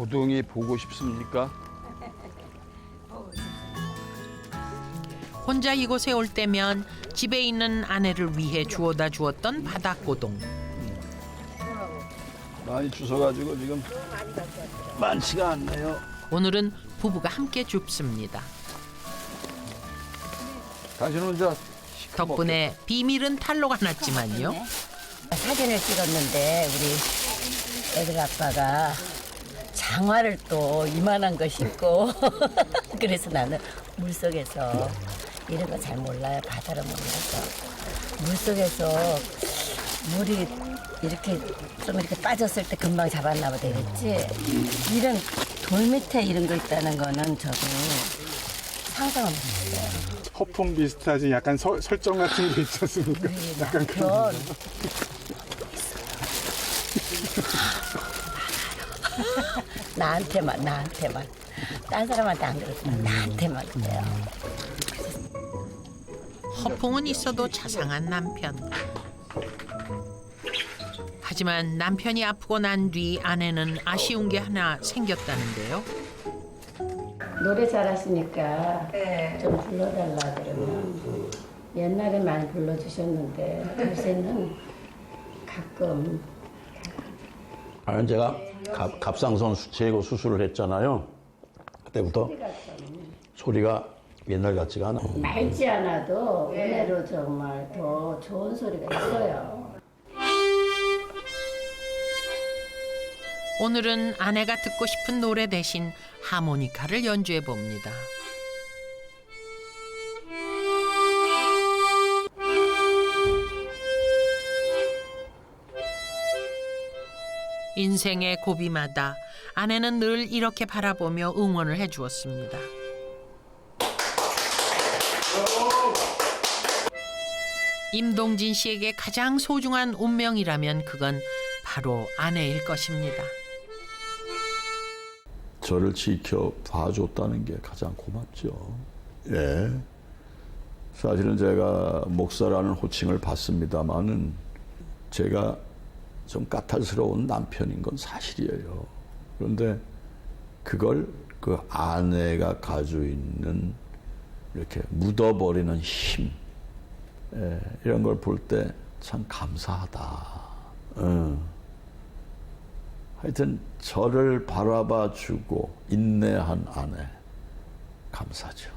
고동이 보고 싶습니까? 혼자 이곳에 올 때면 집에 있는 아내를 위해 주워다 주었던 바닥고동. 많이 주워가지고 지금 많지가 않네요. 오늘은 부부가 함께 줍습니다. 당신 혼자 덕분에 비밀은 탄로가 났지만요. 사진을 찍었는데 우리 애들 아빠가 장화를 또 이만한 거 신고. 그래서 나는 물속에서 이런 거 잘 몰라요. 바다를 몰라서. 물속에서 물이 이렇게 좀 이렇게 빠졌을 때 금방 잡았나 보다 이랬지? 이런 돌 밑에 이런 거 있다는 거는 저도 상상을 못했어요. 허풍 비슷하지. 약간 서- 설정 같은 게 않습니까? 우리 약간 그런 남편 나한테만 나한테만 딴 사람한테 안 그러지만 나한테만 그래요. 허풍은 있어도 자상한 남편. 하지만 남편이 아프고 난 뒤 아내는 아쉬운 게 하나 생겼다는데요. 노래 잘하시니까 좀 불러달라 그러면 옛날에 많이 불러주셨는데 요새는 가끔 아, 제가 갑, 갑상선 수체고 수술을 했잖아요. 그때부터 소리가 옛날 같지가 않아. 맑지 않아도 은혜로 정말 더 좋은 소리가 있어요. 오늘은 아내가 듣고 싶은 노래 대신 하모니카를 연주해 봅니다. 인생의 고비마다 아내는 늘 이렇게 바라보며 응원을 해 주었습니다. 임동진 씨에게 가장 소중한 운명이라면 그건 바로 아내일 것입니다. 저를 지켜 봐줬다는 게 가장 고맙죠. 예. 사실은 제가 목사라는 호칭을 받습니다만은 제가 좀 까탈스러운 남편인 건 사실이에요. 그런데 그걸 그 아내가 가지고 있는 이렇게 묻어버리는 힘 예, 이런 걸 볼 때 참 감사하다. 어. 하여튼 저를 바라봐 주고 인내한 아내 감사죠.